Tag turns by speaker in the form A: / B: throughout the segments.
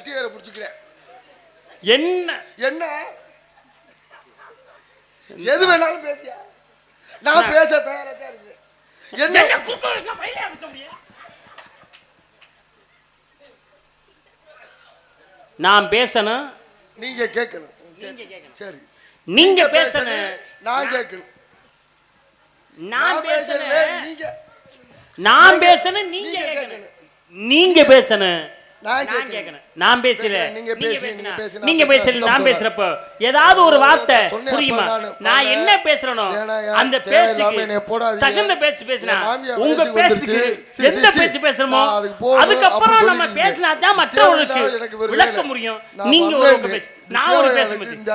A: கட்டியரை பிடிச்சிக்கிறேன்.
B: என்ன?
A: என்ன? எது வேணாலும் பேசியா? நான் பேச தயாரா தான் என்ன?
B: இருக்க? நான் பேசணும்.
A: நீங்க கேட்கணும். சரி.
B: நீங்க பேசணும்.
A: நான் கேட்கணும்.
B: நான்
A: பேசுறேன் நீங்க
B: நான் பேசணும் நீங்க
A: நீங்க
B: கேட்கணும். நீங்க பேசணும்.
A: நான் கேட்கணும்
B: நான் பேசல.
A: நீங்க பேசுங்க, நீங்க
B: பேசல நான் பேசுறப்போ. ஏதாவது ஒரு வார்த்தை புரியுமா?
A: நானு.
B: என்ன பேசுறனோ அந்த
A: போடாதீங்க.
B: தகுந்த பேச்சு பேசினா உங்க
A: பேச்சுக்கு
B: எந்த. பேச்சு பேசுறோமோ அதுக்கப்புறம் நம்ம பேசினா தான்
A: ஒரு
B: விளக்க. முடியும். நீங்க ஒரு
A: வரல
B: பக்கம்
A: இது.
B: பேசு
A: இது
B: நான் ஒரு பேச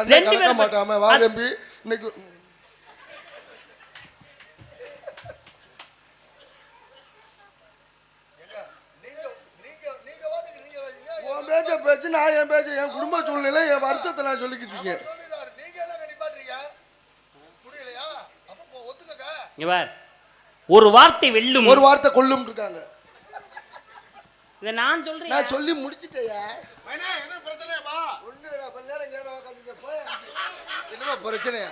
B: ரெண்டு பேரும்
A: மாட்டாம வா
B: அது-
A: தம்பி. இன்னைக்கு உன் பேச்ச நான் என் பேச்ச என் குடும்ப சூழ்நிலை என் வருத்தத்தை நான் சொல்லிக்கிட்டு இருக்கேன்.
B: இங்க பார். ஒரு வார்த்தை வெல்லும்.
A: ஒரு வார்த்தை கொல்லும் இருக்காங்க.
B: இதை நான் சொல்றேன்.
A: நான் சொல்லி முடிச்சிட்டேயா?
C: என்ன
A: போய். என்னம்மா பிரச்சனையா?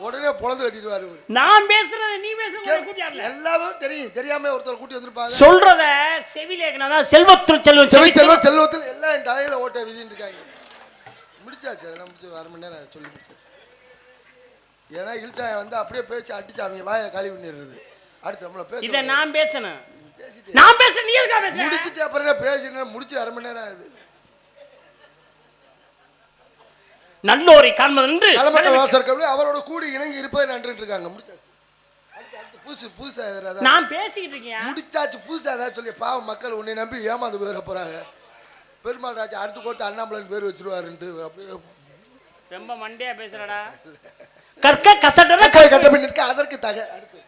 A: உடனே பொழந்து கட்டிடுவாரு.
B: நான் பேசுறத நீ பேசுற
A: கே-
B: கூட்டியார்ல.
A: எல்லாமே தெரியும். தெரியாம ஒருத்தர் கூட்டி வந்திருப்பாங்க
B: சொல்றத செவிலேக்கனா செல்வத்துள் செல்வம்
A: செவி செல்வ செல்வத்தில் எல்லாம் என் தலையில ஓட்ட விதின்னு இருக்காங்க. முடிச்சாச்சு அதெல்லாம் முடிச்சு அரை மணி நேரம் சொல்லி முடிச்சாச்சு. ஏன்னா இழுச்சாய வந்து அப்படியே பேச்சு அடிச்சு அவங்க வாயை காலி பண்ணிடுறது. அடுத்து நம்மள
B: இத
A: பேச
B: நான் பேசணும். நான் பேசுறேன் நீ எதுக்கா பேசுற?
A: முடிச்சிட்டு அப்புறம் என்ன பேசினா முடிச்சு அரை மணி நேரம் ஆகுது.
B: நல்லோரை காண்பது என்று
A: அவரோட கூடி இணங்கி இருப்பதை நன்றிட்டு இருக்காங்க முடிச்சாச்சு. அடுத்து அடுத்து புதுசு புதுசா
B: நான் பேசிக்கிட்டு இருக்கேன்.
A: முடிச்சாச்சு புதுசா ஏதாவது சொல்லி பாவம் மக்கள் உன்னை நம்பி ஏமாந்து போயிட போறாங்க. பெருமாள் ராஜா அடுத்து அண்ணாமலைன்னு பேர் வச்சிருவாருன்ட்டு அப்படியே
B: ரொம்ப மண்டையா பேசுறடா. கற்க
A: கட்டை கட்ட பின் நிற்க அதற்கு தக. அடுத்து.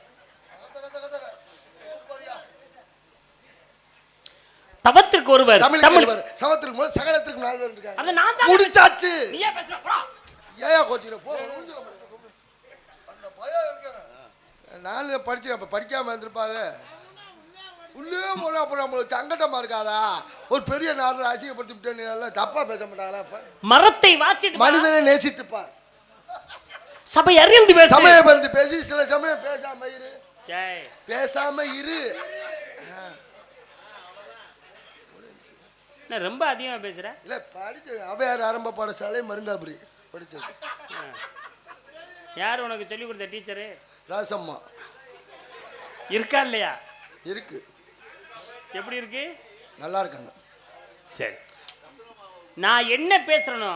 B: தவத்திற்கு ஒருவர்
A: தமிழ். சவத்திற்கு முதல் சகலத்திற்கு நாலு பேர் இருக்காங்க
B: அத நான் தான்
A: முடிச்சாச்சு.
B: நீயே பேசுற போடா.
A: ஏயா கோச்சிக்கிற போ அந்த பயம் இருக்கானே நாலு படிச்சு அப்ப படிக்காம இருந்திருப்பாங்க. உள்ளே போல அப்புறம் நம்மளுக்கு சங்கடமா இருக்காதா? ஒரு பெரிய நாள் அசிங்கப்படுத்தி விட்டேன்னு தப்பா பேச மாட்டாங்களா?
B: மரத்தை வாச்சிட்டு
A: மனிதனை நேசித்துப்பார்.
B: சபை அறிந்து பேச.
A: சமயம் இருந்து பேசி சில சமயம் பேசாம இரு. பேசாம இரு.
B: என்ன ரொம்ப அதிகமா பேசுற?
A: இல்ல படிச்ச அவையார் ஆரம்ப பாடசாலை மருங்காபுரி படிச்சது.
B: யார் உனக்கு சொல்லி கொடுத்த டீச்சரு?
A: ராசம்மா.
B: இருக்கா இல்லையா?
A: இருக்கு.
B: எப்படி இருக்கு?
A: நல்லா இருக்காங்க.
B: சரி. நான் என்ன பேசுறனோ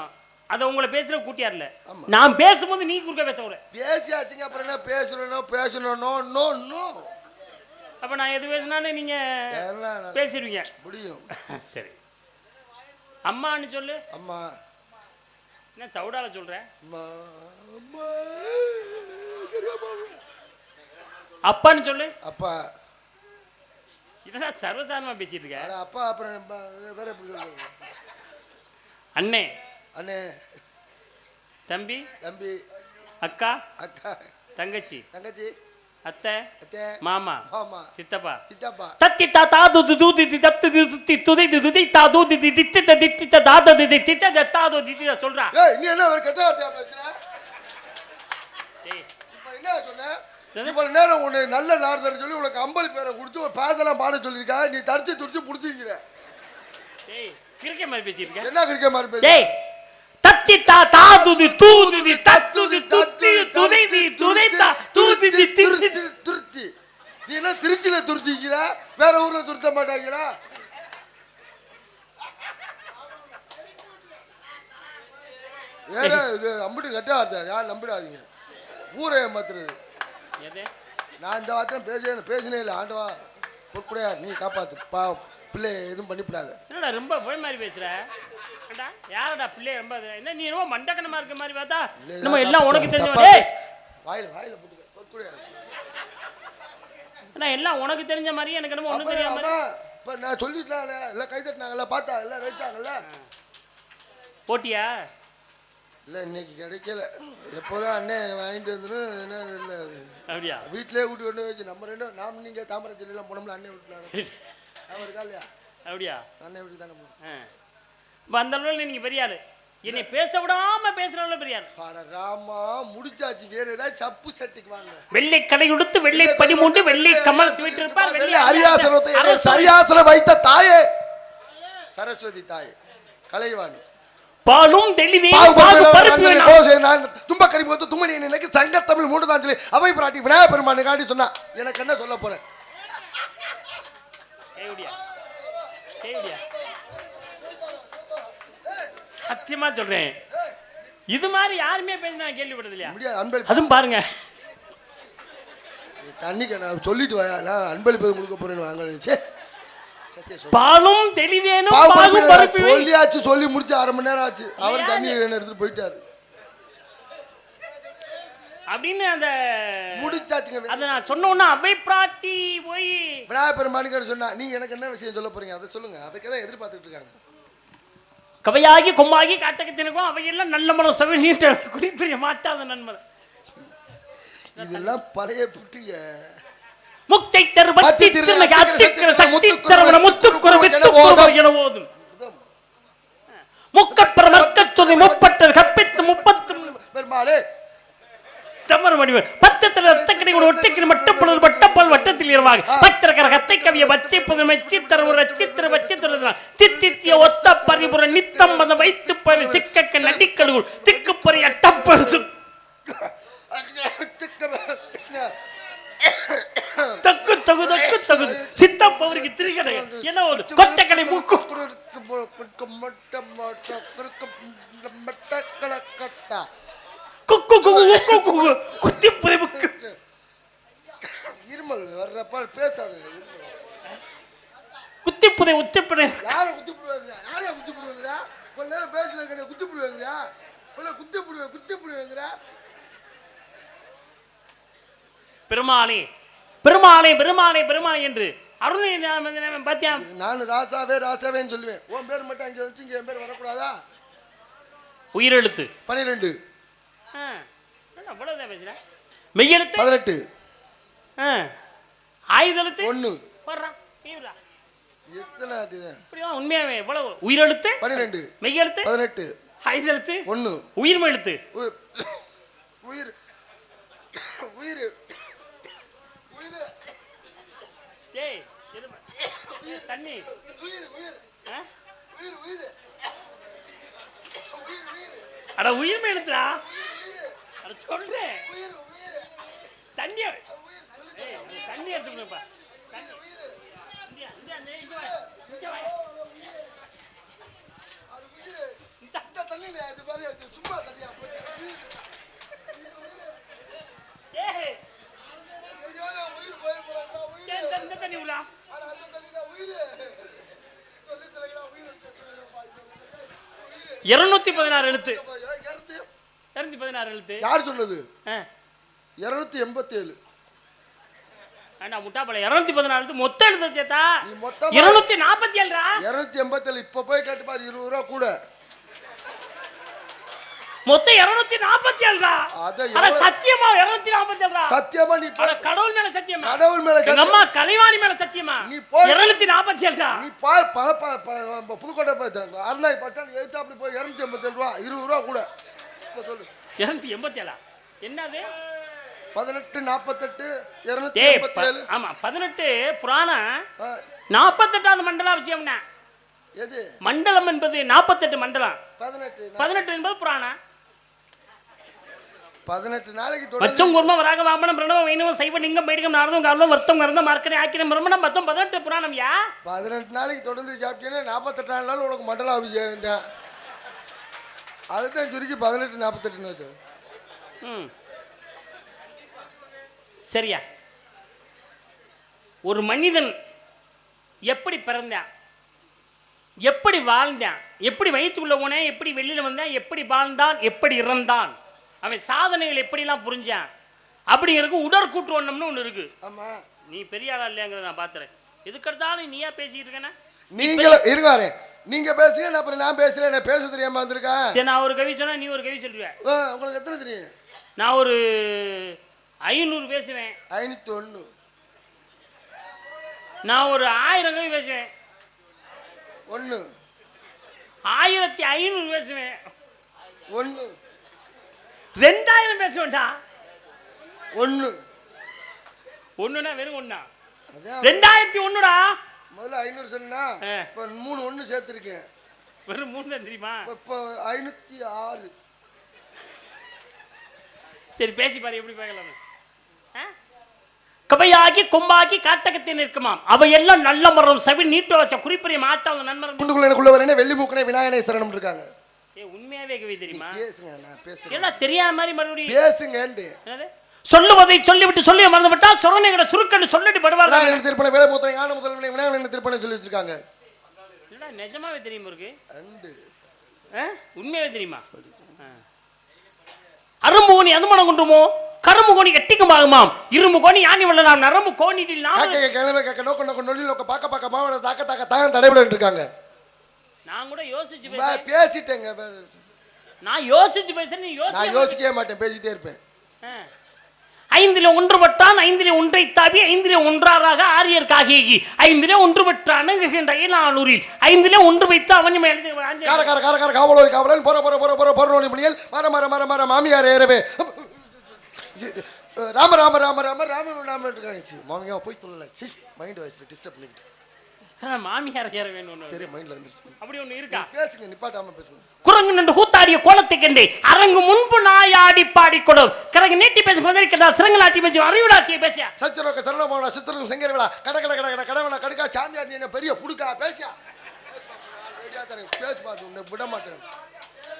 B: அதை உங்களை பேசுற கூட்டியார்ல. நான் பேசும்போது நீ குறுக்க பேச கூட
A: பேசியாச்சுங்க அப்புறம் என்ன பேசணும் பேசணும் நோ நோ
B: அப்ப நான் எது பேசினாலும் நீங்க
A: எல்லாம் நான்
B: பேசிடுவீங்க.
A: முடியும்.
B: சரி. அம்மான்னு சொல்லு.
A: அம்மா.
B: என்ன சவுடால சொல்ற? அப்பான்னு சொல்லு.
A: அப்பா.
B: இதெல்லாம் சர்வசாதாரணமா பேசிட்டு இருக்க.
A: அப்பா அப்புறம் வேற எப்படி சொல்றது?
B: அண்ணே.
A: அண்ணே.
B: தம்பி.
A: தம்பி.
B: அக்கா.
A: அக்கா.
B: தங்கச்சி.
A: தங்கச்சி.
B: அத்தை மாமா சித்தப்பா
A: சித்தப்பா
B: தத்தி தா தா து து தத்து தி சுத்தி துதை தி துதை தா து தி தி தி தி தி தி தி தா த தி தி தி தி தி தா து சொல்றா
A: ஏய் நீ என்ன ஒரு கெட்ட வார்த்தையா பேசுற இப்ப என்ன சொன்ன இவ்வளவு நேரம் உன்னை நல்ல நார்தர் சொல்லி உனக்கு அம்பளி பேரை கொடுத்து ஒரு பாதெல்லாம் பாட சொல்லியிருக்கா நீ தரிச்சு துடிச்சு புடிச்சிக்கிற
B: ஏய் கிறுக்க மாதிரி பேசிட்டு இருக்க
A: என்ன கிரிக்க மாதிரி பேசுற
B: ஏய் தத்தி தா தா து தி தூ தத்து தி துத்தி துதை தி துதை தா து தி தி
A: நீ என்ன திருச்சியில துருத்திக்கிற வேற ஊர்ல துருத்த மாட்டாங்களா வேற இது அம்பிட்டு கெட்ட வார்த்தை. யார் நம்பிடாதீங்க. ஊரை ஏமாத்துறது. நான் இந்த வார்த்தை பேச பேசினே இல்லை. ஆண்டவா பொற்குடையார் நீ காப்பாத்து. பாவம். பிள்ளை எதுவும் பண்ணிவிடாத
B: என்னடா ரொம்ப போய் மாதிரி பேசுற? யாரடா பிள்ளை ரொம்ப? என்ன நீ என்னமோ மண்டக்கனமா இருக்க மாதிரி பார்த்தா? நம்ம எல்லாம் உனக்கு தெரிஞ்சவன் ஏய்
A: வாயில வாயில போட்டுக்க. பொற்குடையார்
B: நான் எல்லாம் உனக்கு தெரிஞ்ச மாதிரி எனக்கு என்னமோ
A: அப்ப
B: தெரியாம
A: இப்ப நான் சொல்லிட்டேன்ல எல்லாம் கை தட்டினாங்கல்ல பார்த்தா எல்லாம் ரசிச்சாங்கல்ல?
B: போட்டியா?
A: இல்லை இன்னைக்கு கிடைக்கல. எப்போதான் அண்ணன் வாங்கிட்டு வந்துடும் என்ன இல்லை
B: அப்படியா?
A: வீட்டிலே கூட்டி கொண்டு வச்சு நம்ம ரெண்டும் நாம் நீங்கள் தாமரை செடியெல்லாம் போனோம்ல அண்ணன் வீட்டில் அவன் இருக்கா இல்லையா?
B: அப்படியா?
A: அண்ணன் வீட்டுக்கு தானே போகணும்
B: ஆ. அந்த அளவில் நீங்க பெரிய ஆளு. என்னை பேச விடாம பேசுற அளவு பெரிய ஆளு
A: அட ராமா முடிச்சாச்சு வேற ஏதாவது சப்பு சட்டிக்கு வாங்க
B: வெள்ளை கடை உடுத்து வெள்ளை பதிமூண்டு வெள்ளை கமல் வீட்டிருப்பார்
A: வெள்ளை அரியாசனத்தை என்னை சரியாசனம் வைத்த தாயே சரஸ்வதி தாயே கலைவாணி
B: பாலும் தெளிவே
A: தும்பக்கறி முகத்து தும்மணி நினைக்கு சங்கத்தமிழ் மூன்று தான் சொல்லி அவை பிராட்டி விநாயகர் பெருமானு காட்டி சொன்னா எனக்கு என்ன சொல்ல போறேன்?
B: சத்தியமா சொல்றேன். இது மாதிரி யாருமே பேசி நான் கேள்விப்பட்டது இல்லையா
A: முடியாது
B: அதுவும் பாருங்க.
A: தண்ணிக்கு நான் சொல்லிட்டு வாயா நான் அன்பளிப்பது கொடுக்க போறேன்னு வாங்க சே
B: பாலும் தெளிவேனும்
A: பாகு
B: பாகு
A: பருப்பு. சொல்லியாச்சு சொல்லி முடிச்சு அரை மணி நேரம் ஆச்சு. அவர் தண்ணி எடுத்துட்டு போயிட்டாரு.
B: அப்படின்னு அந்த
A: முடிச்சாச்சுங்க
B: அதை நான் சொன்ன உடனே அவை பிராட்டி போய்
A: விநாயகர் பெருமானுக்கு சொன்னா நீங்க எனக்கு என்ன விஷயம் சொல்ல போறீங்க? அதை சொல்லுங்க. அதுக்கு தான் எதிர்பார்த்துட்டு இருக்காங்க.
B: கவையாகி கொம்பாகி காட்டகத்தினுக்கும் அவையெல்லாம் நல்ல மனம் செவனீட்ட குறிப்பிட மாட்டாத நண்பர்.
A: இதெல்லாம் பழைய புட்டுங்க.
B: முக்தை தரு
A: திரு
B: திருநகை அத்திக்கிற சக்தி
A: முத்துக்குரு
B: தரவன முத்துக்குரு
A: வித்து
B: வித்துக்குரு என ஓதும் முக்கப்பெற மர்க்கத்துதை முப்பட்டது கப்பித்து முப்பத்து
A: பெருமாளே
B: தமர் வடிவர் பத்தத்தில் ரத்தக்கடை ஒரு ஒட்டக்கிரி மட்டப்பொழுது மட்டப்பால் வட்டத்தில் இரவாக பத்திரக்கர கத்தை கவிய வச்சை புதுமை சித்திர ஒரு சித்திர வச்சித்திர தித்தித்திய ஒத்த பரிபுர நித்தம் பத வைத்து பரி சிக்கக்க நடிக்கடுகுள் திக்குப்பறி அட்டப்பருது. தக்கு தகு தக்கு தகுது சித்தப்பவருக்கு திரிகடை. என்ன ஒரு கொட்டக்கடை மூக்கு? குக்கு குக்கு குத்தி புரிவுக்கு
A: இருமல் வர்றப்ப பேசாத.
B: குத்தி புதை உத்தி புதை.
A: யாரை குத்தி போடுவாங்க யாரையா குத்தி போடுவாங்கடா கொஞ்ச நேரம் பேசல குத்தி போடுவாங்கடா கொஞ்ச குத்தி போடுவேன் குத்தி போடுவாங்கடா
B: பெருமானே பெருமானே பெருமானே பெருமானே என்று அருணை பாத்தியா?
A: நான் ராசாவே ராசாவேன்னு சொல்லுவேன். உன் பேர் மட்டும் அங்கே வச்சு இங்கே என் பேர் வரக்கூடாதா?
B: உயிரெழுத்து.
A: பன்னிரெண்டு
B: என்ன அவ்வளவுதான் பேசுறேன் மெய்யெழுத்து?
A: பதினெட்டு.
B: ஆயுதெழுத்து?
A: ஒன்று
B: வர்றா தீவிரா.
A: எத்தனை
B: இப்படியா உண்மையாவே எவ்வளவு? உயிரெழுத்து?
A: பன்னிரெண்டு.
B: மெய்யெழுத்து?
A: பதினெட்டு.
B: ஆயுதெழுத்து?
A: ஒன்று
B: உயிர்மை எழுத்து
A: உயிர். உயிர். உயிர். உயிர்.
B: ஏய். தண்ணி.
A: உயிர் உயிர்? உயிர் உயிர்.
B: எழுத்துடா சொல்றேன்
A: உயிர்
B: தண்ணி எடுத்துக்கணும்ப்பா
A: சும்மா தண்ணியா
B: தண்ணி விடா இருநூத்தி பதினாறு எழுத்து. இருநூத்தி பதினாறு எழுத்து.
A: யார் சொன்னது? இருநூத்தி எண்பத்தி ஏழு
B: வேண்டாம் முட்டாப்பழம் இருநூத்தி பதினாறு எழுத்து. மொத்தம் எழுத்து சேத்தா
A: நீ மொத்தமா
B: இருநூத்தி நாற்பத்தி ஏழுடா
A: இருநூத்தி எண்பத்தி ஏழு இப்ப போய் கேட்டு பாரு இருபது ரூபா கூட.
B: மொத்தம் இருநூத்தி நாற்பத்தி
A: அத
B: அட சத்தியமா இருநூத்தி நாற்பத்தி ஏழுடா
A: சத்தியமா நீ
B: கடவுள் மேல சத்தியமா?
A: கடவுள் மேல
B: எங்க. அம்மா கலைவாணி மேல சத்தியமா?
A: நீ போய்-
B: இருநூத்தி நாற்பத்தி ஏழுடா
A: நீ பார் பல ப- ப- ப- புதுக்கோட்டை போய் அருணாய் பச்சான் எழுத்தாப்புல போய் இருநூத்தி எண்பத்தி ஏழு ரூபா இருபது ரூபா கூட. இப்ப சொல்லு.
B: இருநூத்தி எண்பத்தி ஏழா என்னது?
A: பதினெட்டு நாற்பத்தெட்டு இருநூத்தி
B: டேய்
A: எண்பத்தி
B: ப-
A: ஏழு
B: ஆமா பதினெட்டு புராணம். நாற்பத்தெட்டாவது மண்டலாபிஷேகம்னா
A: எது?
B: மண்டலம் என்பது நாற்பத்தெட்டு மண்டலம்.
A: பதினெட்டு
B: பதினெட்டு என்பது புராணம்.
A: பதினெட்டு நாளைக்கு தொடர்ந்து
B: வச்சம் குர்ம வராக வாமனம் பிரணவம் வைணவம் சைவ லிங்கம் பைடிகம் நாரதம் காரணம் வர்த்தம் கறந்தம் மார்க்கடை ஆக்கிரம் பிரம்மணம் பத்தம் பதினெட்டு புராணம் யா?
A: பதினெட்டு நாளைக்கு தொடர்ந்து சாப்பிட்டீங்கன்னா நாற்பத்தெட்டாம் நாள் உனக்கு மண்டல அபிஷேகம் தான். அதுதான் சுருக்கி பதினெட்டு நாற்பத்தெட்டுன்னு
B: ம். சரியா? ஒரு மனிதன் எப்படி பிறந்தான்? எப்படி வாழ்ந்தான்? எப்படி வயிற்றுக்குள்ள போனேன் எப்படி வெளியில் வந்தான்? எப்படி வாழ்ந்தான்? எப்படி இறந்தான்? அவன் சாதனைகள் எப்படிலாம் புரிஞ்சான்? அப்படிங்கிறதுக்கு உடற்கூற்று ஒண்ணம்னு ஒன்று இருக்கு.
A: ஆமா.
B: நீ பெரிய ஆளா இல்லையாங்கிறத நான் பார்த்துறேன் எதுக்கெடுத்தாலும் நீயா பேசிக்கிட்டு இருக்கேன்னா
A: நீங்களும் இருக்காரு நீங்க பேசுங்க அப்புறம் நான் பேசுறேன் நான் பேச தெரியாம வந்திருக்கேன்
B: சரி நான் ஒரு கவி சொன்னா நீ ஒரு கவி சொல்லுவ.
A: ஆ, உங்களுக்கு எத்தனை தெரியும்?
B: நான் ஒரு ஐநூறு பேசுவேன்.
A: ஐநூத்தி ஒண்ணு
B: நான் ஒரு ஆயிரம் கவி பேசுவேன்.
A: ஒண்ணு.
B: ஆயிரத்தி ஐநூறு பேசுவேன்.
A: ஒன்று
B: ரெண்டாயிரம் பேசுவேன்டா.
A: ஒன்று
B: ஒண்ணுனா வெறும்
A: அதான்.
B: ரெண்டாயிரத்தி ஒண்ணுடா.
A: முதல்ல ஐநூறு சொன்னா. இப்போ மூணு ஒன்று சேர்த்துருக்கேன்.
B: வெறும் மூணு தான் தெரியுமா?
A: இப்போ ஐநூற்றி ஆறு.
B: சரி பேசி பாரு எப்படி பார்க்கலாம் கபையாகி கொம்பாகி காட்டகத்தை நிற்குமாம். அவையெல்லாம் நல்ல மரம் சவி நீட்டுவச குறிப்பிரிய மாட்டாங்க நன்மரம்
A: குண்டுக்குள்ள எனக்குள்ள வரேனே வெள்ளி மூக்கனே விநாயகனே சரணம் இருக்காங்க.
B: ஏ உண்மையாவே கவி தெரியுமா?
A: பேசுங்க நான் பேசுறேன்.
B: எல்லாம் தெரியாத மாதிரி மறுபடியும்.
A: பேசுங்கண்டு
B: என்னது? சொல்லுவதை சொல்லிவிட்டு சொல்லி மறந்து விட்டால் சொரணைகளை சுருக்கன்னு சொல்லிட்டு படுவார்
A: விநாயகன் திருப்பணை வேலை மூத்தனை ஞான முதல் விநாயகன் திருப்பணை சொல்லி வச்சிருக்காங்க.
B: என்னடா நிஜமாவே தெரியுமா இருக்கு? உண்மையாவே தெரியுமா. அரும்பு கோணி அதுமணம் குன்றுமோ? கரும்பு கோணி கட்டிக்குமாகுமாம்? இரும்பு கோணி யானி வெள்ளலாம் நரம்பு
A: கேட்க நோக்க நோக்க நொல்லி நோக்க பார்க்க பார்க்க மாவட்ட தாக்க தாக்க தாகம் தடைபட இருக்காங்க.
B: நான் கூட யோசிச்சு
A: பேசிட்டேங்க
B: நான் யோசிச்சு பேசுறேன் நீ
A: நான் யோசிக்கவே மாட்டேன் பேசிட்டே இருப்பேன்.
B: ஐந்திலே ஒன்றுபட்டான் ஐந்திலே ஒன்றை தாவி ஐந்திலே ஒன்றாராக ஆரியர் காகேகி ஐந்திலே ஒன்றுபட்டான் அணங்குகின்ற ஐந்திலே ஒன்று வைத்து அவன் மேலே
A: காவலோய் காவலன் போற போற போற போற பொருளோனி மணியல் மர மர மர மர மாமியார் ஏறவே சி, ராம ராம ராம ராம ராம ராம இருக்காங்க சி மாமியா போய் சொல்லல சி மைண்ட் வாய்ஸ்ல டிஸ்டர்ப் பண்ணிக்கிட்டு
B: மாமியார் ஏற வேணும்.
A: தெரியும் மைண்ட்ல வந்துருச்சு.
B: அப்படி ஒண்ணு இருக்கா?
A: பேசுங்க நிப்பாட்டாம பேசுங்க.
B: குரங்கு நின்று கூத்தாடிய கோலத்தை கண்டே அரங்கு முன்பு நாயாடி பாடிக்கொடு. கரங்கு நீட்டி பேச பதிரிக்கிறதா சிறங்கு நாட்டி பேசி அறிவுடாச்சியை பேசியா?
A: சச்சரோக்க சரணபவனா சித்தரும் செங்கரவிழா கட கட கட கட கடவுளா கடுக்கா சாமியார் நீ பெரிய புடுக்கா? பேசியா? பேச பார்த்து உன்னை விட மாட்டேன்.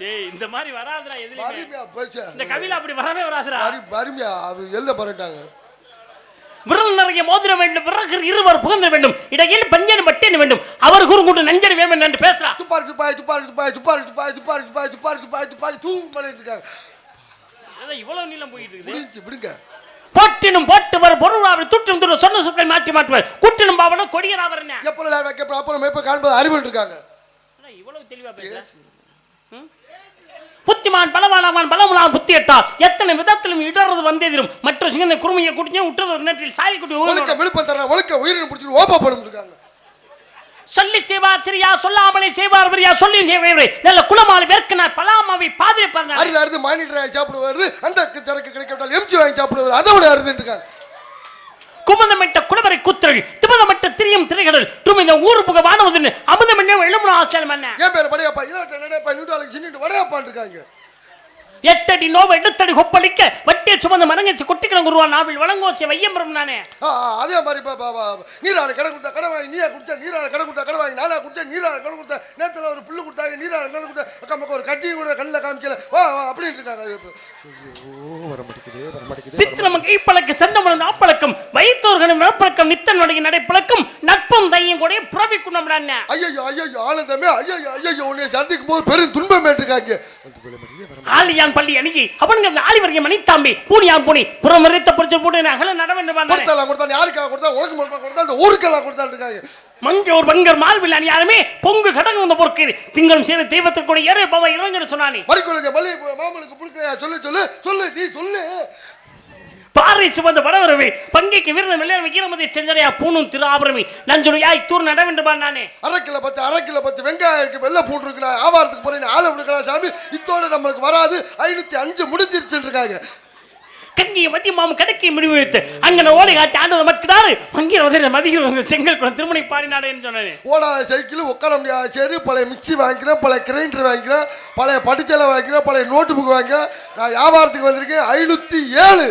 B: ஏய் இந்த மாதிரி வராதுடா எதுலயுமே
A: வறுமையா பேச
B: இந்த கவில அப்படி வரவே வராதுடா.
A: வரி வறுமையா அது எழுத போறட்டாங்க
B: விரல் நிறைய மோதிர வேண்டும் விறகு இருவர் புகுந்த வேண்டும் இடையில் பஞ்சன் பட்டேன் வேண்டும் அவர் குறுங்குட்டு நஞ்சன் வேணும் என்று பேசுறா
A: துப்பாரி துப்பாய் துப்பாரி துப்பாய் துப்பாரி துப்பாய் துப்பாரி துப்பாய் துப்பாரி துப்பாய் துப்பாய் தூ பண்ணிட்டு இருக்காங்க
B: இவ்வளவு நீளம் போயிட்டு இருக்குது
A: விடுங்க
B: போட்டினும் போட்டுவர் பொருளாவில் துட்டும் துரு சொன்ன சொற்களை மாற்றி மாற்றுவர் குட்டினும் பாவன கொடியராவர் என்ன
A: எப்போ வைக்க அப்புறம் எப்போ காண்பது அறிவு இருக்காங்க
B: இவ்வளவு தெளிவா பேச
A: பேசு.
B: புத்திமான் பலவானவன் பலமுலான் புத்தி எட்டால் எத்தனை விதத்திலும் இடறது வந்தேதிரும். மற்ற சிங்கந்த குருமையை குடிச்சு விட்டது ஒரு நேரத்தில் சாய் குட்டி
A: ஒழுக்க விழுப்பம் தர ஒழுக்க உயிரினம் பிடிச்சிட்டு ஓப்பா போடும் இருக்காங்க
B: சொல்லி செய்வார் சரியா சொல்லாமலே செய்வார் வரியா சொல்லி செய்வார். நல்ல குலமாலை வேர்க்கினார் பலாமாவை பாதிரி பாருங்க
A: அறுது அறுது மானிட்டர் சாப்பிடுவாரு. அந்த சரக்கு கிடைக்கப்பட்டால் எம்சி வாங்கி சாப்பிடுவாரு. அதை விட அறுதுன்னு இருக்காங்க
B: குமந்தமிட்ட குடவரை குத்திரள் திமதமிட்ட திரியும் திரைகடல் துமிந்த ஊரு புக வானவதன் அமுதமென்ன எழுமன ஆசலம் என்ன
A: ஏன் பேர் படையப்பா இருபத்தி நடையப்பா நூற்றாளுக்கு சின்னிட்டு வடையப்பான்னு இருக்காங்க.
B: எட்டடி நோவ எடுத்தடி கொப்பளிக்க வட்டிய சுமந்த மரங்கச்சி கொட்டிக்கிழங்கு உருவா நாவில் வழங்கோசிய வையம்பரம் நானே.
A: அதே மாதிரி நீரான கடன் கொடுத்தா கடன் வாங்கி நீயா குடிச்சா? நீரான கடன் கொடுத்தா கடன் வாங்கி நானா குடிச்சா? நீரான கடன் கொடுத்தா. நேத்துல ஒரு புல்லு கொடுத்தாங்க நீரான கடன் கொடுத்தா. அக்கா மக்கா ஒரு கட்சியும் கூட கண்ணில் காமிக்கல. வா அப்படின்னு இருக்காங்க.
B: சித்திரம் கைப்பழக்க நாப்பழக்கம் வைத்தோர்களும் நற்பழக்கம் நித்தன் வடகை நடைப்பழக்கம் நட்பம் தையும் கூட புறவி குணம்
A: ஐயோ ஐயோ ஆனந்தமே ஐயோ ஐயோ உன்னை சந்திக்கும் போது பெரும் துன்பமே இருக்காங்க வந்து
B: ஆலியான் பள்ளி அணுகி அவன்கள் ஆலிவர்கிய மணித்தாம்பி பூனியான் பூனி. புறமறித்த பொறிச்ச போட்டு அகல நடவென்று
A: கொடுத்தாலாம் கொடுத்தா யாருக்காக கொடுத்தா? உனக்கு மட்டும் கொடுத்தா? அந்த ஊருக்கெல்லாம் இருக்காங்க.
B: மங்க ஒரு பங்கர் மார்பில் அணியாருமே பொங்கு கடங்கு வந்த பொறுக்கு திங்களும் சேர்ந்து தெய்வத்திற்கு ஏற பவ இறங்கன்னு சொன்னானே.
A: மறிக்கொழுங்க மல்லி மாமனுக்கு பிடிக்கலையா சொல்லு சொல்லு சொல்லு நீ சொல்லு.
B: பாறை சுமந்த படவரவே பங்கைக்கு வீரன் வெள்ளையன் வீரமதி செஞ்சனையா பூணும் திரு ஆபரமி நஞ்சுடையாய் தூர் நடவென்று பாண்டானே
A: அரை கிலோ பத்து அரை கிலோ பத்து வெங்காயம் இருக்கு வெள்ளை பூண்டு இருக்குண்ணா ஆவாரத்துக்கு போறேன் ஆளை விடுக்கலாம் சாமி. இத்தோட நம்மளுக்கு வராது ஐநூத்தி அஞ்சு முடிஞ்சிருச்சுன்னு இருக்காங்க
B: கங்கிய மத்திய மாமு கடைக்கை முடிவு வைத்து அங்கன ஓலை காட்டி ஆண்டவர் மக்களாரு மங்கிற வந்து மதிகிற செங்கல் குளம் திருமணி பாடினாடேன்னு சொன்னானே.
A: ஓடாத சைக்கிள் உட்கார முடியாத. சரி பழைய மிக்சி வாங்கிக்கிறேன் பழைய கிரைண்டர் வாங்கிக்கிறேன் பழைய படிச்சலை வாங்கிக்கிறேன் பழைய நோட்டு புக் வாங்கிக்கிறேன். நான் வியாபாரத்துக்கு வந்திருக்கேன் ஐநூத்தி ஏழு.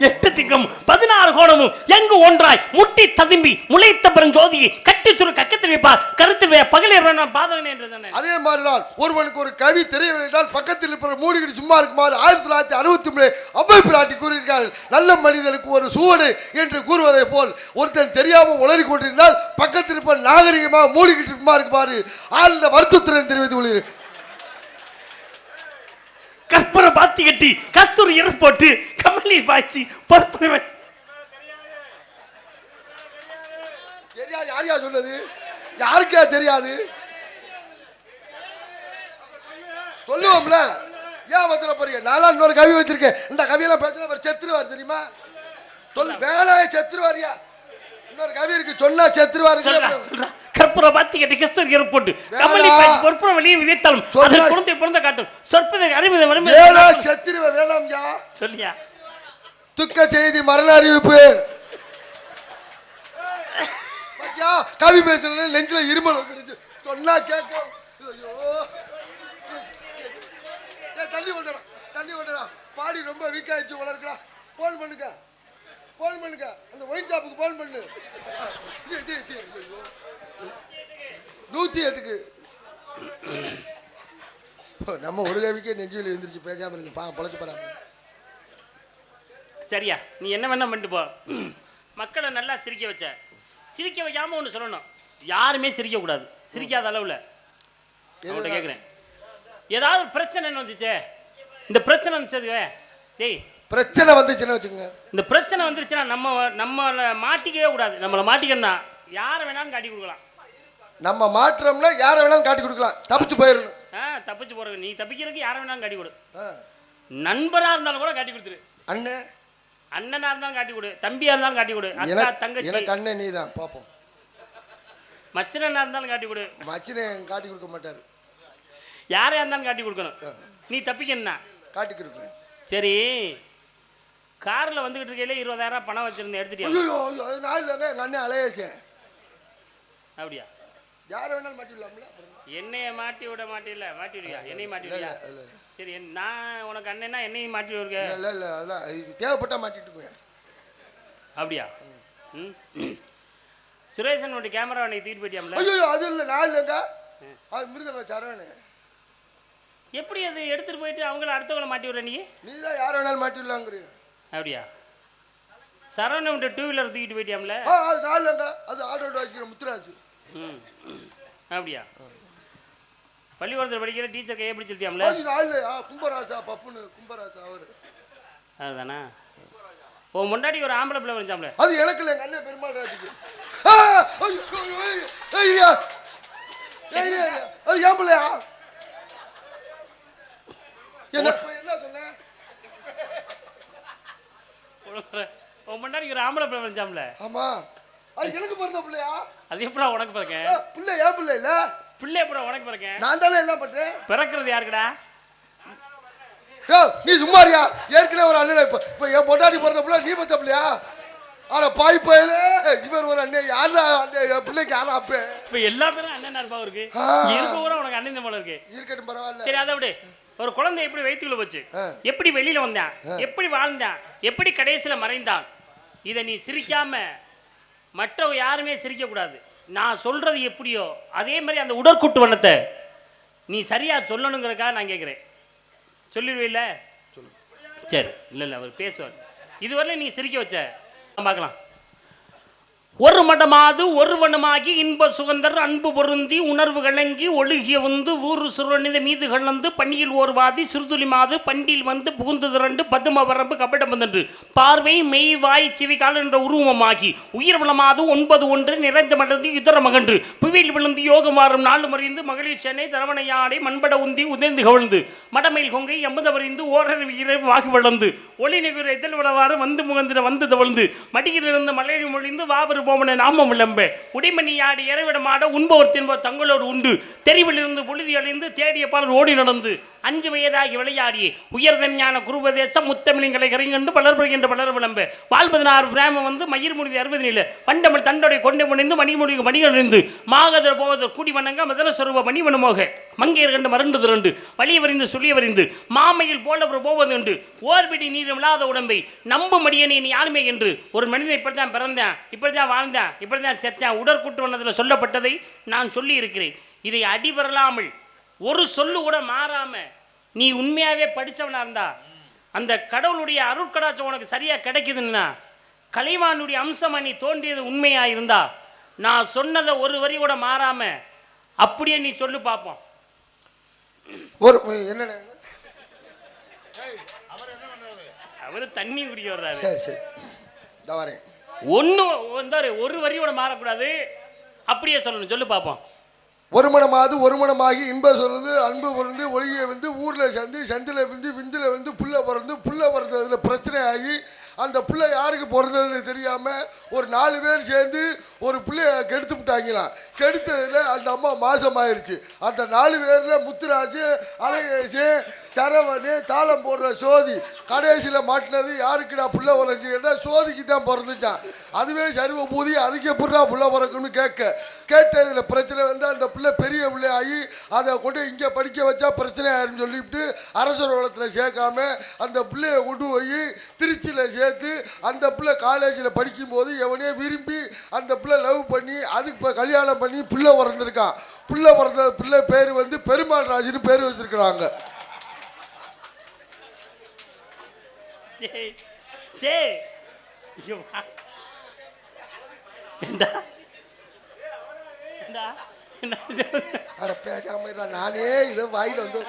B: எட்டு திக்கும் பதினாறு கோணமும் எங்கு ஒன்றாய்? முட்டி ததும்பி முளைத்த பெருஞ்சோதியை கட்டி சுரு கக்கத்தில் வைப்பார் கருத்தில் பகலில் பாதகனே என்று
A: அதே மாதிரிதான் ஒருவனுக்கு ஒரு கவி தெரியவில்லை என்றால் பக்கத்தில் இருப்பவர் மூடிக்கிட்டு சும்மா இருக்குமாறு ஆயிரத்தி தொள்ளாயிரத்தி அறுபத்தி மூணு அவ்வை பிராட்டி கூறியிருக்கார்கள் நல்ல மனிதனுக்கு ஒரு சுவடு என்று கூறுவதை போல் ஒருத்தன் தெரியாமல் உளறி கொண்டிருந்தால் பக்கத்தில் இருப்ப நாகரிகமாக மூடிக்கிட்டு இருக்குமா இருக்குமாறு ஆழ்ந்த வருத்தத்துடன் தெரிவித்துக் கொள்கிறேன்.
B: கற்பனை பாத்தி கட்டி கஸ்தூரி இரு போட்டு கமலி பாய்ச்சி பொறுப்பு
A: தெரியாது யார் சொன்னது? யாருக்கா தெரியாது? சொல்லுவோம்ல. ஏன் வச்சுட போறீங்க நான்லாம் இன்னொரு கவி வச்சிருக்கேன். இந்த கவியெல்லாம் பேசுனா செத்துருவார் தெரியுமா? சொல்லு வேலையை செத்துருவாரியா? இன்னொரு கவி இருக்கு சொன்னா செத்துருவாரு.
B: சொல்றா சொல்றா. கற்பூர பாத்தி கட்டி கிறிஸ்தவர் ஏற்பட்டு கமலி. பாய்ச்சி பொறுப்புற வெளியே விதைத்தாலும் அதில் குழந்தை பிறந்த காட்டும். சொற்பதை அறிவித வலிமை
A: வேணா செத்திருவ வேணாம்யா.
B: சொல்லியா?
A: துக்க செய்தி மரண அறிவிப்பு. கவி பேசுறது நெஞ்சில இருமல் வந்துருச்சு. சொன்னா கேட்க. தள்ளி விட்டுடா தள்ளி விட்டுடா பாடி ரொம்ப வீக் ஆயிடுச்சு வளர்க்கடா ஃபோன் பண்ணுங்க. ஃபோன் பண்ணுங்க. அந்த ஒயின் ஷாப்புக்கு ஃபோன் பண்ணு. நூத்தி எட்டுக்கு. நம்ம ஒரு கவிக்கே நெஞ்சில் எழுந்திரிச்சு பேசாம இருக்கு பா பொழைச்சு போறாங்க
B: சரியா. நீ என்ன வேணா பண்ணிட்டு போ. மக்களை நல்லா சிரிக்க வச்ச. சிரிக்க வைக்காம ஒன்று சொல்லணும். யாருமே சிரிக்கக்கூடாது சிரிக்காத அளவில். கேட்குறேன் ஏதாவது பிரச்சனைன்னு வந்துச்சே இந்த பிரச்சனை வந்துச்சதுவே டேய்
A: பிரச்சனை வந்துச்சுன்னு வச்சுக்கோங்க.
B: இந்த பிரச்சனை வந்துருச்சுன்னா நம்ம நம்மளை மாட்டிக்கவே கூடாது. நம்மளை மாட்டிக்கணும்னா யாரை வேணாலும் காட்டி கொடுக்கலாம்.
A: நம்ம மாற்றம்னா யாரை வேணாலும் காட்டி கொடுக்கலாம். தப்பிச்சு போயிடணும்.
B: ஆ தப்பிச்சு போறது. நீ தப்பிக்கிறதுக்கு யாரை வேணாலும் காட்டி கொடு. நண்பராக இருந்தாலும் கூட காட்டி கொடுத்துரு.
A: அண்ணே.
B: அண்ணனா இருந்தாலும் காட்டி கொடு. தம்பியா இருந்தாலும் காட்டி கொடு. அக்கா தங்கச்சி.
A: எனக்கு அண்ணன் நீ தான் பார்ப்போம்
B: மச்சனா இருந்தாலும் காட்டி கொடு.
A: மச்சினை காட்டி கொடுக்க மாட்டாரு.
B: யாரையா இருந்தாலும் காட்டி கொடுக்கணும். நீ தப்பிக்கணும்னா?
A: காட்டி கொடுக்கணும்.
B: சரி. காரில் வந்துகிட்டு இருக்கையில இருபதாயிரம் பணம் வச்சிருந்தேன் எடுத்துட்டியா?
A: ஐயோ ஐயோ, அது நான் இல்லைங்க எங்கள் அண்ணன் அலையேசேன்
B: அப்படியா?
A: யாரை வேணாலும் மாட்டி விடலாம்ல?
B: என்னைய மாட்டி விட மாட்டில்ல மாட்டி விடுவியா என்னையும் மாட்டி விடுவியா
A: இல்லை
B: சரி என்- நான் உனக்கு அண்ணன்னா என்னையும் மாட்டி விடுங்க
A: இல்லை இல்லை இல்லை அதெல்லாம் இது தேவைப்பட்டா மாட்டிட்டு போய்
B: அப்படியா? ம். சுரேஷனோட கேமரா அன்னைக்கு தூக்கிட்டு போயிட்டியாம்ல?
A: ஐயோ அது இல்லை நான் இல்லைங்க. அது மிருதங்க சரவணு
B: எப்படி அது எடுத்துட்டு போயிட்டு அவங்கள அடுத்தவங்கள மாட்டி விடுற நீ?
A: நீ தான் யாரை வேணாலும் மாட்டி விடலாங்கிறீங்க
B: அப்படியா சரவணன் டூ வீலர் தூக்கிட்டு போயிட்டியாம்ல
A: ஆ அது இல்லைங்க அது ஆட்டோ வாசிக்கிற முத்துராசு
B: ம் அப்படியா பள்ளிக்கூடத்தில் படிக்கிற டீச்சர் கையை பிடிச்சிருத்தியாம்ல
A: அது நான் இல்லையா கும்பராசா பப்புன்னு கும்பராசா அவரு
B: அதுதானா உன் முன்னாடி ஒரு ஆம்பளை பிள்ளை வந்துச்சாம்ல
A: அது எனக்கு இல்லை எங்கள் அண்ணன் பெருமாள் ராஜுக்கு. அது ஏன் பிள்ளையா என்ன என்ன சொன்னேன்
B: ஒரு ஆம்பளை பிள்ளை வந்துச்சாம்ல
A: ஆமா. அது எனக்கு பிறந்த பிள்ளையா?
B: அது எப்படா உனக்கு பிறக்கேன்
A: ஏ, பிள்ளை ஏன் பிள்ளை இல்ல?
B: பிள்ளை எப்படா உனக்கு பிறக்கேன்
A: நான் தானே என்ன பண்றேன்.
B: பிறக்கிறது யாருக்குடா?
A: நீ சும்மாரியா ஏற்கனவே ஒரு அண்ணன் இப்ப இப்ப என் பிறந்த பிள்ளை நீ பத்த பிள்ளையா? ஆனா பாய் பயல இவர் ஒரு அண்ணன். யாரா அண்ணன்? பிள்ளைக்கு யாரா அப்பே?
B: இப்போ எல்லா பேரும் அண்ணனா இருப்பா இருக்கு. இருக்க உனக்கு அண்ணன் போல இருக்கு.
A: இருக்கட்டும் பரவாயில்ல.
B: சரி அதை விடு. ஒரு குழந்தை எப்படி வயிற்றுக்குள்ள போச்சு. எப்படி வெளியில வந்தான்? எப்படி வாழ்ந்தான்? எப்படி கடைசியில மறைந்தான்? இதை நீ சிரிக்காம மற்றவங்க யாருமே சிரிக்க கூடாது. நான் சொல்றது எப்படியோ அதே மாதிரி அந்த உடற்கூட்டு வண்ணத்தை நீ சரியா சொல்லணுங்கிறதுக்காக நான் கேட்குறேன். சொல்லிடுவீல்ல? சரி இல்லை இல்லை அவர் பேசுவார். இதுவரையிலும் நீ சிரிக்க வச்ச? பார்க்கலாம். ஒரு மடமாது ஒரு வனமாகி இன்ப சுகந்தர் அன்பு பொருந்தி உணர்வு கலங்கி ஒழுகிய வந்து ஊறு சுரணித மீது கலந்து பணியில் ஓர்வாதி சிறுதுளி மாது பண்டில் வந்து புகுந்து திரண்டு பதும வரம்பு கபடம் வந்தன்று. பார்வை மெய் வாய் சிவிகால் என்ற உருவமாகி உயிர் வளமாது ஒன்பது ஒன்று நிறைந்த மடர்ந்து இதர மகன்று. புவியில் விழுந்து யோகம் வாரும் நாள் மறிந்து மகளிர் சென்னை தரவணையாடை மண்பட உந்தி உதைந்து கவிழ்ந்து. மடமையில் கொங்கை எம்பதவறிந்து ஓரர் வீர வாகி வளர்ந்து. ஒளி நிகழ்வு இதழ் வளவாறு வந்து முகந்திர வந்து தவழ்ந்து. மடியிலிருந்து மலையடி மொழிந்து வாவரு போமன நாமம் விளம்ப. உடைமணியாடி இறைவிடமாட உண்பவர் தின்பவர் தங்களோடு உண்டு. தெருவிலிருந்து புழுதி அழிந்து தேடிய பலர் ஓடி நடந்து. அஞ்சு வயதாகி விளையாடி உயர்தன் ஞான குருபதேசம் முத்தமிழிங்களை கரைங்கண்டு பலர் பெறுகின்ற பலர் விளம்ப. வாழ்பதினாறு பிராம வந்து மயிர் முடிவு அறுபது நில. பண்டமிழ் தண்டோடை கொண்டை முனைந்து மணிகள் மணிகளிருந்து மாகதர் போவதர் கூடி வணங்க முதல சொருவ மணிவனமோக. மங்கையர் கண்டு மறந்து திரண்டு வலிய வரிந்து சொல்லிய வரிந்து மாமையில் போலவர் போவது என்று. ஓர்பிடி நீர் விழாத உடம்பை நம்பும் அடியனே நீ யாருமே என்று. ஒரு மனிதன் இப்படித்தான் பிறந்தேன் இப்படித்தான் வாழ்ந்தேன் இப்படித்தான் செத்தேன் உடற்கூட்டு வண்ணத்தில் சொல்லப்பட்டதை நான் சொல்லி இருக்கிறேன் இதை அடி வரலாமல் ஒரு சொல்லு கூட மாறாம நீ உண்மையாவே படிச்சவனா இருந்தா அந்த கடவுளுடைய அருட்கடாச்சம் உனக்கு சரியா கிடைக்குதுன்னா கலைவானுடைய அம்சமா நீ தோன்றியது உண்மையாக இருந்தா நான் சொன்னதை ஒரு வரி கூட மாறாம அப்படியே நீ சொல்லு பார்ப்போம்
A: ஒரு என்னண்ணே
B: அவரு தண்ணி குடிக்க வர்றாரு
A: சரி சரி. இந்த வரேன்.
B: ஒன்றும் வந்தாரு ஒரு வரியோட மாறக்கூடாது. அப்படியே சொல்லணும். சொல்லு பார்ப்போம்
A: ஒரு மனமாவது ஒரு மனமாகி இன்ப சொல்றது அன்பு பிறந்து ஒளியை வந்து ஊரில் சந்து சந்தில் வந்து விந்தில் வந்து புல்ல பிறந்து புல்ல பிறந்ததுல பிரச்சனை ஆகி அந்த பிள்ளை யாருக்கு பிறந்ததுன்னு தெரியாமல் ஒரு நாலு பேர் சேர்ந்து ஒரு பிள்ளைய கெடுத்து விட்டாங்களாம். கெடுத்ததில் அந்த அம்மா மாசமாயிருச்சு. அந்த நாலு பேரில் முத்துராஜ் அழகேசன் சரவணி தாளம் போடுற சோதி கடைசியில் மாட்டினது யாருக்குடா புள்ள உரைஞ்சுன்னா சோதிக்கு தான் பிறந்துச்சான் அதுவே சருவ பூதி அதுக்கு எப்படா புள்ள பிறக்கும்னு கேட்க. கேட்டதில் பிரச்சனை வந்து அந்த பிள்ளை பெரிய பிள்ளை ஆகி அதை கொண்டு இங்கே படிக்க வச்சா பிரச்சனை ஆயிருன்னு சொல்லிவிட்டு அரசர் உலகத்தில் சேர்க்காம அந்த பிள்ளையை கொண்டு போய் திருச்சியில் சேர்த்து அந்த பிள்ளை காலேஜில் படிக்கும்போது எவனே விரும்பி அந்த பிள்ளை லவ் பண்ணி அதுக்கு இப்போ கல்யாணம் பண்ணி பிள்ளை பிறந்திருக்கான் பிள்ளை பிறந்த பிள்ளை பேர் வந்து பெருமாள் ராஜின்னு பேர் வச்சிருக்கிறாங்க.
B: சரி சரி ஐயோ, வா. ஏண்டா ஏண்டா என்ன சொல்லு?
A: அட பேசாம நானே இதை வாயில் வந்து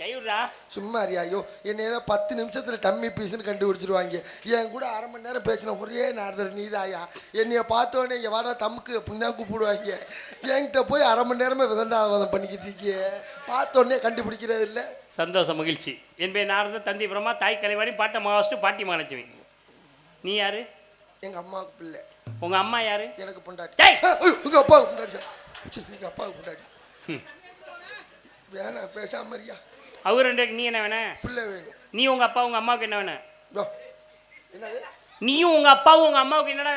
B: கைவிடுறா.
A: சும்மா அறியா ஐயோ என்னைய பத்து நிமிஷத்துல டம்மி பீஸ்னு கண்டுபிடிச்சிருவாங்க. என் கூட அரை மணி நேரம் பேசின ஒரே நேரத்தில் நீதாயா? என்னைய பார்த்தோன்னே இங்கே வாடா டம்முக்கு அப்படின்னு தான் கூப்பிடுவாங்க. என்கிட்ட போய் அரை மணி நேரமே விதண்டாவதம் பண்ணிக்கிட்டு இருக்கியே பார்த்தோன்னே கண்டுபிடிக்கிறது இல்லை.
B: சந்தோஷ மகிழ்ச்சி. என் பேர் நாரத தந்தி பிரம்மா தாய் கலைவாணி பாட்ட மகாவிஷ்ணு பாட்டி மகாலட்சுமி. நீ யாரு?
A: எங்கள் அம்மாவுக்கு பிள்ளை.
B: உங்க அம்மா யாரு?
A: எனக்கு பொண்டாட்டி.
B: டேய்!
A: உங்கள் அப்பாவுக்கு பொண்டாட்டி சார். அப்பாவுக்கு பொண்டாட்டி. வேணாம் பேசாம இருக்கியா?
B: அவர் ரெண்டு நீ என்ன வேண?
A: பிள்ளை வேணும்.
B: நீ உங்க அப்பா உங்க அம்மாவுக்கு என்ன
A: இதோ. என்னது?
B: நீயும் உங்க அப்பாவும் உங்க அம்மாவுக்கு என்னடா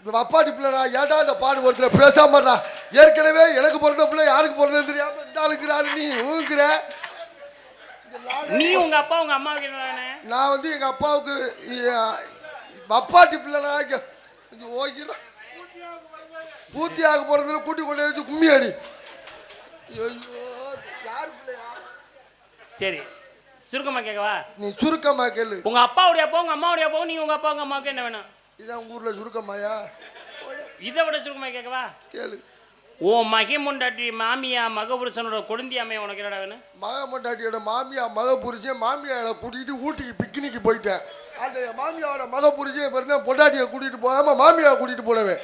A: இந்த அப்பாடி பிள்ளைடா. ஏன்டா இந்த பாடு ஒருத்தர் பேசாமடா ஏற்கனவே எனக்கு பிறந்த பிள்ளை யாருக்கு பிறந்தது தெரியாம இந்த ஆளுக்குறாரு நீ ஊங்குற.
B: நீ உங்க அப்பா உங்க அம்மாவுக்கு என்ன
A: நான் வந்து எங்க அப்பாவுக்கு அப்பாட்டி பிள்ளைடா. ஓய்கிறோம் பூத்தியாக பிறந்ததுல கூட்டி கொண்டு வச்சு கும்மி அடி. ஐயோ யார் பிள்ளையா?
B: சரி சுருக்கமா கேட்கவா
A: நீ சுருக்கமா கேளு.
B: உங்க அப்பாவுடைய அப்பா உங்க அம்மாவுடைய அப்பா நீ உங்க அப்பா உங்க அம்மாவுக்கு என்ன வேணும்?
A: இதான் உங்க ஊர்ல சுருக்கமாயா?
B: இதை விட சுருக்கமா கேட்கவா
A: கேளு.
B: ஓ மகிமுண்டாட்டி மாமியா மகபுருஷனோட கொழுந்தியாமே உனக்கு என்னடா வேணும்?
A: மக பொண்டாட்டியோட மாமியா மக புரிச்சேன் மாமியாரை கூட்டிகிட்டு ஊட்டிக்கு பிக்னிக்கு போயிட்டேன். அந்த மாமியாவோட மக புரிச்சேன் பிறந்த பொண்டாட்டியை கூட்டிகிட்டு போகாம மாமியாவை கூட்டிகிட்டு போனவன்.